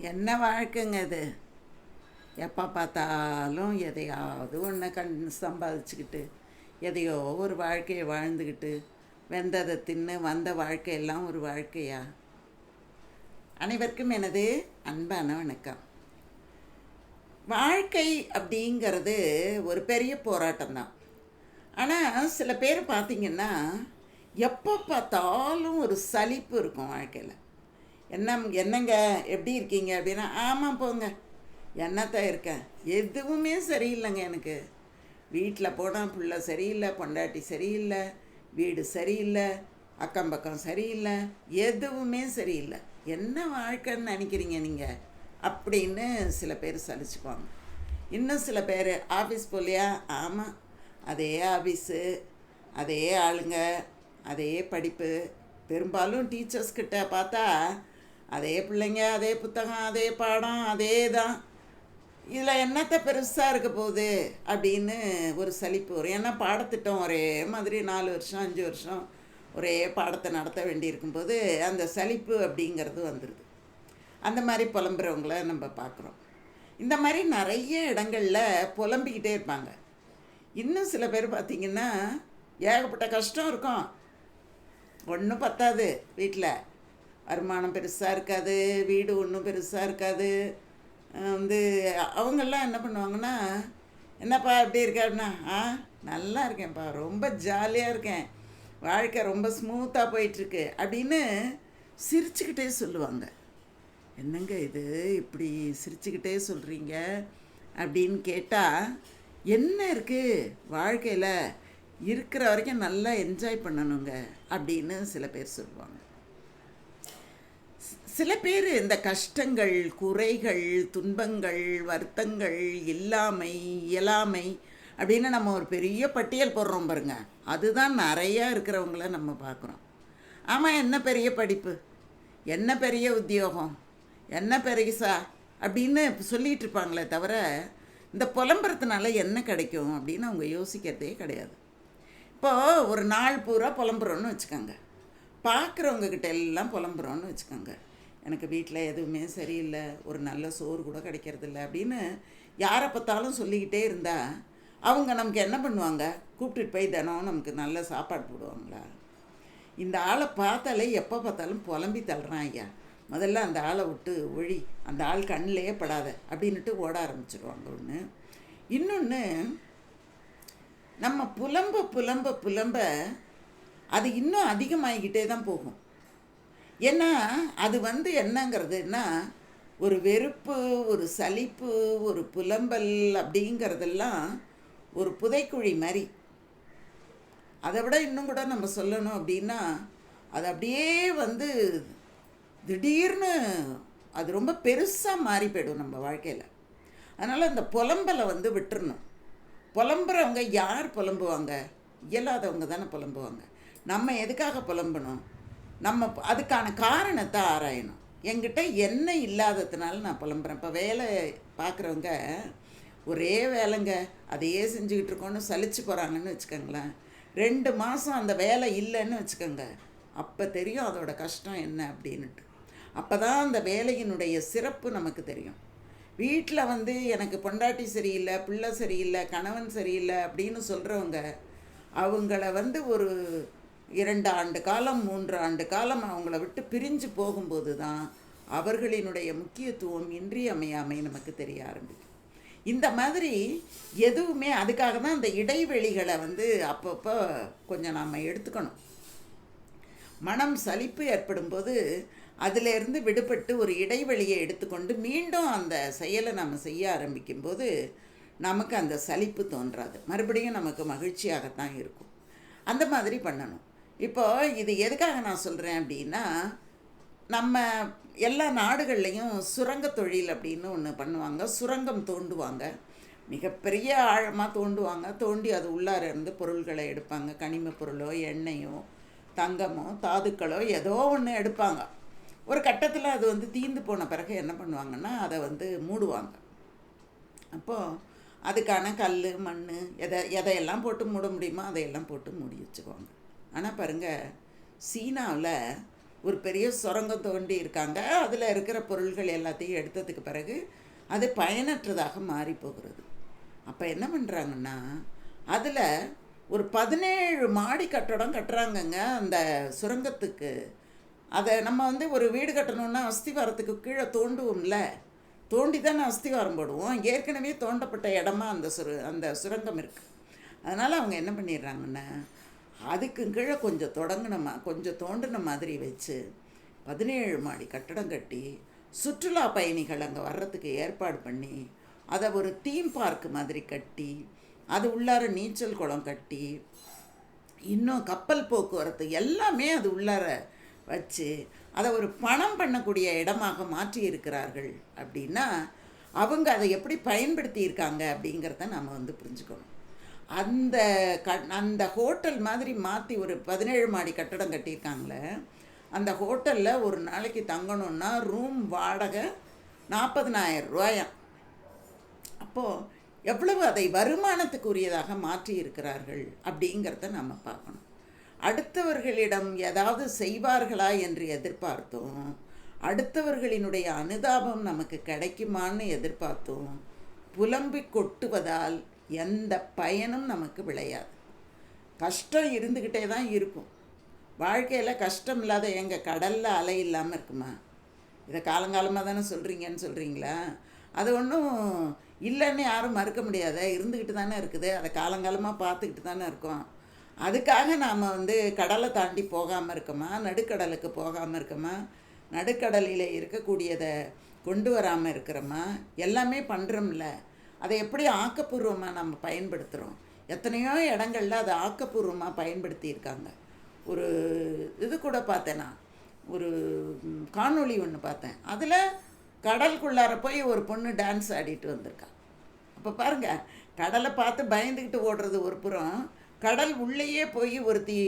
என்ன வாழ்க்கைங்க இது? எப்போ பார்த்தாலும் எதையாவது ஒன்று கண் சம்பாதிச்சுக்கிட்டு எதையோ ஒரு வாழ்க்கையை வாழ்ந்துக்கிட்டு வெந்ததை தின்னு வந்த வாழ்க்கையெல்லாம் ஒரு வாழ்க்கையா? அனைவருக்கும் எனது அன்பான வணக்கம். வாழ்க்கை அப்படிங்கிறது ஒரு பெரிய போராட்டம் தான். ஆனால் சில பேர் பார்த்திங்கன்னா எப்போ பார்த்தாலும் ஒரு சலிப்பு இருக்கும் வாழ்க்கையில். என்ன என்னங்க எப்படி இருக்கீங்க? அப்படின்னா ஆமாம் போங்க. என்னத்தான் இருக்கேன் எதுவுமே சரியில்லைங்க எனக்கு. வீட்டில் போனால் பிள்ளை சரியில்லை பொண்டாட்டி சரியில்லை வீடு சரியில்லை அக்கம் பக்கம் சரியில்லை எதுவுமே சரியில்லை. என்ன வாழ்க்கைன்னு நினைக்கிறீங்க நீங்கள் அப்படின்னு சில பேர் சலிச்சுக்குவாங்க. இன்னும் சில பேர் ஆஃபீஸ் போலியா ஆமாம் அதே ஆஃபீஸு அதே ஆளுங்க அதே படிப்பு. பெரும்பாலும் டீச்சர்ஸ்கிட்ட பார்த்தா அதே பிள்ளைங்க அதே புத்தகம் அதே பாடம் அதே தான் இதில் என்னத்த பெருசாக இருக்க போகுது அப்படின்னு ஒரு சலிப்பு வரும். ஏன்னா பாடத்திட்டம் ஒரே மாதிரி நாலு வருஷம் அஞ்சு வருஷம் ஒரே பாடத்தை நடத்த வேண்டியிருக்கும்போது அந்த சலிப்பு அப்படிங்கிறது வந்துடுது அந்த மாதிரி புலம்புறவங்கள நம்ம பார்க்குறோம். இந்த மாதிரி நிறைய இடங்களில் புலம்பிக்கிட்டே இருப்பாங்க. இன்னும் சில பேர் பார்த்திங்கன்னா ஏகப்பட்ட கஷ்டம் இருக்கும். ஒன்றும் பத்தாது வீட்டில் வருமானம் பெருசாக இருக்காது வீடு ஒன்றும் பெருசாக இருக்காது. வந்து அவங்கெல்லாம் என்ன பண்ணுவாங்கன்னா என்னப்பா எப்படி இருக்க? அப்படின்னா ஆ நல்லா இருக்கேன்ப்பா ரொம்ப ஜாலியாக இருக்கேன். வாழ்க்கை ரொம்ப ஸ்மூத்தாக போயிட்டுருக்கு. அப்படின்னு சிரிச்சுக்கிட்டே சொல்லுவாங்க. என்னங்க இது இப்படி சிரிச்சுக்கிட்டே சொல்கிறீங்க அப்படின்னு கேட்டால் என்ன இருக்குது வாழ்க்கையில் இருக்கிற வரைக்கும் நல்லா என்ஜாய் பண்ணணுங்க. அப்படின்னு சில பேர் சொல்லுவாங்க. சில பேர் இந்த கஷ்டங்கள் குறைகள் துன்பங்கள் வருத்தங்கள் இல்லாமை இயலாமை அப்படின்னு நம்ம ஒரு பெரிய பட்டியல் போடுறோம் பாருங்க. அதுதான் நிறையா இருக்கிறவங்கள நம்ம பார்க்குறோம். ஆமாம் என்ன பெரிய படிப்பு? என்ன பெரிய உத்தியோகம்? என்ன பெருசா? அப்படின்னு சொல்லிகிட்டு இருப்பாங்களே தவிர இந்த புலம்புறதுனால என்ன கிடைக்கும் அப்படின்னு அவங்க யோசிக்கிறதே கிடையாது. இப்போது ஒரு நாள் பூரா புலம்புறோன்னு வச்சுக்கோங்க. பார்க்குறவங்கக்கிட்ட எல்லாம் புலம்புறோன்னு வச்சுக்கோங்க. எனக்கு வீட்டில் எதுவுமே சரியில்லை ஒரு நல்ல சோறு கூட கிடைக்கிறதில்ல அப்படின்னு யாரை பார்த்தாலும் சொல்லிக்கிட்டே இருந்தால் அவங்க நமக்கு என்ன பண்ணுவாங்க? கூப்பிட்டுட்டு போய் தினம் நமக்கு நல்ல சாப்பாடு போடுவாங்களா? இந்த ஆளை பார்த்தாலே எப்போ பார்த்தாலும் புலம்பி தள்ளுறான் ஐயா. முதல்ல அந்த ஆளை விட்டு ஒழி அந்த ஆள் கண்ணிலேயே படாத அப்படின்னுட்டு ஓட ஆரம்பிச்சிடுவாங்க ஒன்று இன்னொன்று நம்ம புலம்ப புலம்ப புலம்ப அது இன்னும் அதிகமாகிக்கிட்டே தான் போகும். ஏன்னா அது வந்து என்னங்கிறதுன்னா ஒரு வெறுப்பு ஒரு சலிப்பு ஒரு புலம்பல் அப்படிங்கிறதெல்லாம் ஒரு புதைக்குழி மாதிரி அதை விட இன்னும் கூட நம்ம சொல்லணும் அப்படின்னா அது அப்படியே வந்து திடீர்னு அது ரொம்ப பெருசாக மாறி போயிடும் நம்ம வாழ்க்கையில். அதனால் அந்த புலம்பலை வந்து விட்டுறணும். புலம்புறவங்க யார் புலம்புவாங்க? இயலாதவங்க தானே புலம்புவாங்க. நம்ம எதுக்காக புலம்பணும்? நம்ம அதுக்கான காரணத்தை ஆராயணும். என்கிட்ட என்ன இல்லாததுனால நான் புலம்புறேன். இப்போ வேலை பார்க்குறவங்க ஒரே வேலைங்க. அதையே செஞ்சுக்கிட்டு இருக்கோன்னு சலிச்சு போகிறாங்கன்னு வச்சுக்கோங்களேன். ரெண்டு மாதம் அந்த வேலை இல்லைன்னு வச்சுக்கோங்க. அப்போ தெரியும் அதோட கஷ்டம் என்ன அப்படின்ட்டு அப்போ தான் அந்த வேலையினுடைய சிறப்பு நமக்கு தெரியும். வீட்டில் வந்து எனக்கு பொண்டாட்டி சரியில்லை பிள்ளை சரியில்லை கணவன் சரியில்லை அப்படின்னு சொல்கிறவங்க அவங்கள வந்து ஒரு இரண்டு ஆண்டு காலம் மூன்று ஆண்டு காலம் அவங்கள விட்டு பிரிஞ்சு போகும்போது தான் அவர்களினுடைய முக்கியத்துவம் இன்றியமையாமை நமக்கு தெரிய ஆரம்பிக்கும். இந்த மாதிரி எதுவுமே அதுக்காக தான் அந்த இடைவெளிகளை வந்து அப்பப்போ கொஞ்சம் நாம் எடுத்துக்கணும். மனம் சலிப்பு ஏற்படும்போது அதிலிருந்து விடுபட்டு ஒரு இடைவெளியை எடுத்துக்கொண்டு மீண்டும் அந்த செயலை நம்ம செய்ய ஆரம்பிக்கும்போது நமக்கு அந்த சலிப்பு தோன்றாது. மறுபடியும் நமக்கு மகிழ்ச்சியாகத்தான் இருக்கும். அந்த மாதிரி பண்ணணும். இப்போ இது எதுக்காக நான் சொல்கிறேன் அப்படின்னா நம்ம எல்லா நாடுகள்லேயும் சுரங்க தொழில் அப்படின்னு ஒன்று பண்ணுவாங்க. சுரங்கம் தோண்டுவாங்க. மிகப்பெரிய ஆழமாக தோண்டுவாங்க. தோண்டி அது உள்ளார இருந்து பொருள்களை எடுப்பாங்க. கனிம பொருளோ எண்ணெயோ தங்கமோ தாதுக்களோ ஏதோ ஒன்று எடுப்பாங்க. ஒரு கட்டத்தில் அது வந்து தீந்து போன பிறகு என்ன பண்ணுவாங்கன்னா அதை வந்து மூடுவாங்க. அப்போது அதுக்கான கல் மண் எதை எதையெல்லாம் போட்டு மூட முடியுமோ அதையெல்லாம் போட்டு மூடி வச்சுக்குவாங்க. ஆனால் பாருங்கள் சீனாவில் ஒரு பெரிய சுரங்கம் தோண்டி இருக்காங்க. அதில் இருக்கிற பொருள்கள் எல்லாத்தையும் எடுத்ததுக்கு பிறகு அது பயனற்றதாக மாறி போகிறது. அப்போ என்ன பண்ணுறாங்கன்னா அதில் ஒரு பதினேழு மாடி கட்டடம் கட்டுறாங்கங்க அந்த சுரங்கத்துக்கு. அதை நம்ம வந்து ஒரு வீடு கட்டணும்னா அஸ்திவாரத்துக்கு கீழே தோண்டுவோம்ல. தோண்டி தானே அஸ்திவாரம் போடுவோம். ஏற்கனவே தோண்டப்பட்ட இடமா அந்த சுரு அந்த சுரங்கம் இருக்குது அதனால் அவங்க என்ன பண்ணிடுறாங்கன்னா அதுக்கு கீழே கொஞ்சம் தொடங்கின கொஞ்சம் தோண்டின மாதிரி வச்சு பதினேழு மாடி கட்டடம் கட்டி சுற்றுலா பயணிகள் அங்கே வர்றதுக்கு ஏற்பாடு பண்ணி அதை ஒரு தீம் பார்க் மாதிரி கட்டி அது உள்ளார நீச்சல் குளம் கட்டி இன்னும் கப்பல் போக்குவரத்து எல்லாமே அது உள்ளார வச்சு அதை ஒரு பணம் பண்ணக்கூடிய இடமாக மாற்றி இருக்கிறார்கள் அப்படின்னா அவங்க அதை எப்படி பயன்படுத்தி இருக்காங்க அப்படிங்கிறத நாம் வந்து புரிஞ்சுக்கணும். அந்த க அந்த ஹோட்டல் மாதிரி மாற்றி ஒரு பதினேழு மாடி கட்டடம் கட்டியிருக்காங்களே அந்த ஹோட்டலில் ஒரு நாளைக்கு தங்கணுன்னா ரூம் வாடகை நாற்பதனாயிரம் ரூபாயாம் அப்போது எவ்வளவு அதை வருமானத்துக்குரியதாக மாற்றி இருக்கிறார்கள் அப்படிங்கிறத நம்ம பார்க்கணும். அடுத்தவர்களிடம் ஏதாவது செய்வார்களா என்று எதிர்பார்த்தோம். அடுத்தவர்களினுடைய அனுதாபம் நமக்கு கிடைக்குமான்னு எதிர்பார்த்தோம். புலம்பி கொட்டுவதால் எந்த பயனும் நமக்கு விளையாது. கஷ்டம் இருந்துக்கிட்டே தான் இருக்கும். வாழ்க்கையில் கஷ்டம் இல்லாத எங்கள் கடலில் அலை இல்லாமல் இருக்குமா? இதை காலங்காலமாக தானே சொல்கிறீங்கன்னு சொல்கிறீங்களா அது ஒன்றும் இல்லைன்னு யாரும் மறுக்க முடியாத. இருந்துக்கிட்டு தானே இருக்குது. அதை காலங்காலமாக பார்த்துக்கிட்டு தானே இருக்கோம். அதுக்காக நாம் வந்து கடலை தாண்டி போகாமல் இருக்கோமா? நடுக்கடலுக்கு போகாமல் இருக்கோமா? நடுக்கடலில் இருக்கக்கூடியதை கொண்டு வராமல் இருக்கிறோமா? எல்லாமே பண்ணுறோம்ல அதை எப்படி ஆக்கப்பூர்வமாக நம்ம பயன்படுத்துகிறோம் எத்தனையோ இடங்களில் அதை ஆக்கப்பூர்வமாக பயன்படுத்தியிருக்காங்க. ஒரு இது கூட பார்த்தேன் நான். ஒரு காணொளி ஒன்று பார்த்தேன். அதில் கடலுக்குள்ளார போய் ஒரு பொண்ணு டான்ஸ் ஆடிட்டு வந்திருக்கா. அப்போ பாருங்கள் கடலை பார்த்து பயந்துக்கிட்டு ஓடுறது ஒரு புறம் கடல் உள்ளேயே போய் ஒருத்தி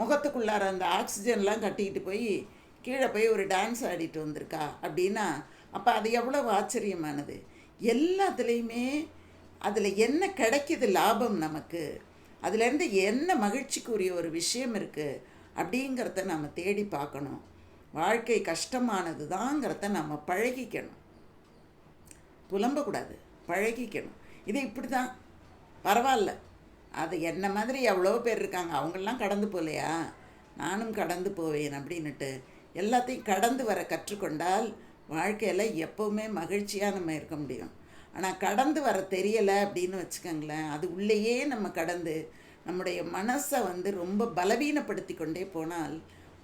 முகத்துக்குள்ளார அந்த ஆக்சிஜன்லாம் கட்டிக்கிட்டு போய் கீழே போய் ஒரு டான்ஸ் ஆடிட்டு வந்திருக்கா அப்படின்னா அப்போ அது எவ்வளோ ஆச்சரியமானது. எல்லாத்துலேயுமே அதில் என்ன கிடைக்கிது லாபம் நமக்கு? அதுலேருந்து என்ன மகிழ்ச்சிக்குரிய ஒரு விஷயம் இருக்குது அப்படிங்கிறத நம்ம தேடி பார்க்கணும். வாழ்க்கை கஷ்டமானது தாங்கிறத நம்ம பழகிக்கணும். புலம்பக்கூடாது. பழகிக்கணும். இது இப்படி தான் பரவாயில்ல. அது என்ன மாதிரி எவ்வளோ பேர் இருக்காங்க. அவங்கெல்லாம் கடந்து போகலையா? நானும் கடந்து போவேன் அப்படின்னுட்டு எல்லாத்தையும் கடந்து வர கற்றுக்கொண்டால் வாழ்க்கையில் எப்போவுமே மகிழ்ச்சியாக நம்ம இருக்க முடியும். ஆனால் கடந்து வர தெரியலை அப்படின்னு வச்சுக்கோங்களேன் அது உள்ளேயே நம்ம கடந்து நம்முடைய மனசை வந்து ரொம்ப பலவீனப்படுத்தி கொண்டே போனால்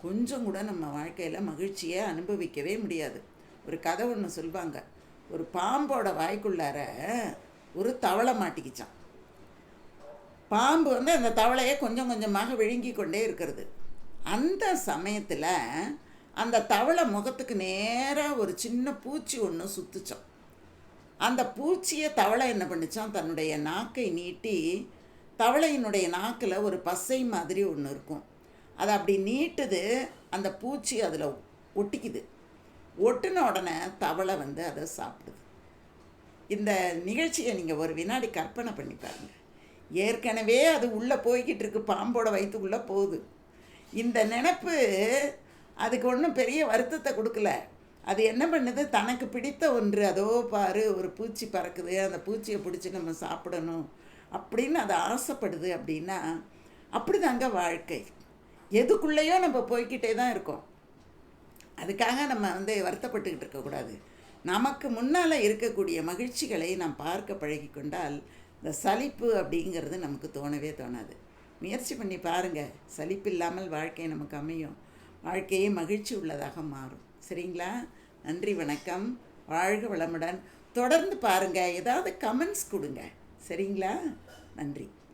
கொஞ்சம் கூட நம்ம வாழ்க்கையில் மகிழ்ச்சியை அனுபவிக்கவே முடியாது. ஒரு கதை ஒன்று சொல்லுவாங்க ஒரு பாம்போட வாய்க்குள்ளார ஒரு தவளை மாட்டிக்கிச்சான் பாம்பு வந்து அந்த தவளையை கொஞ்சம் கொஞ்சமாக விழுங்கி கொண்டே இருக்கிறது. அந்த சமயத்தில் அந்த தவளை முகத்துக்கு நேராக ஒரு சின்ன பூச்சி ஒன்று சுற்றுச்சான் அந்த பூச்சியை தவளை என்ன பண்ணிச்சான் தன்னுடைய நாக்கை நீட்டி தவளையினுடைய நாக்கில் ஒரு பசை மாதிரி ஒன்று இருக்கும். அதை அப்படி நீட்டுது அந்த பூச்சி அதில் ஒட்டிக்குது. ஒட்டின உடனே தவளை வந்து அதை சாப்பிடுது. இந்த நிகழ்ச்சியை நீங்கள் ஒரு வினாடி கற்பனை பண்ணி பாருங்கள் ஏற்கனவே அது உள்ளே போய்கிட்டு இருக்கு பாம்போட வயிற்றுக்குள்ளே போகுது. இந்த நினப்பு அதுக்கு ஒன்றும் பெரிய வருத்தத்தை கொடுக்கல. அது என்ன பண்ணுது? தனக்கு பிடித்த ஒன்று அதோ பாரு ஒரு பூச்சி பறக்குது அந்த பூச்சியை பிடிச்சி நம்ம சாப்பிடணும் அப்படின்னு அது ஆசைப்படுது அப்படின்னா அப்படி தாங்க வாழ்க்கை. எதுக்குள்ளேயோ நம்ம போய்கிட்டே தான் இருக்கோம். அதுக்காக நம்ம வந்து வருத்தப்பட்டுக்கிட்டு இருக்கக்கூடாது நமக்கு முன்னால் இருக்கக்கூடிய மகிழ்ச்சிகளை நாம் பார்க்க பழகி கொண்டால் இந்த சலிப்பு அப்படிங்கிறது நமக்கு தோணவே தோணாது. முயற்சி பண்ணி பாருங்கள் சலிப்பு இல்லாமல் வாழ்க்கை நமக்கு அமையும். வாழ்க்கையே மகிழ்ச்சி உள்ளதாக மாறும். சரிங்களா? நன்றி வணக்கம். வாழ்க வளமுடன். தொடர்ந்து பாருங்கள் ஏதாவது கமெண்ட்ஸ் கொடுங்க. சரிங்களா? நன்றி.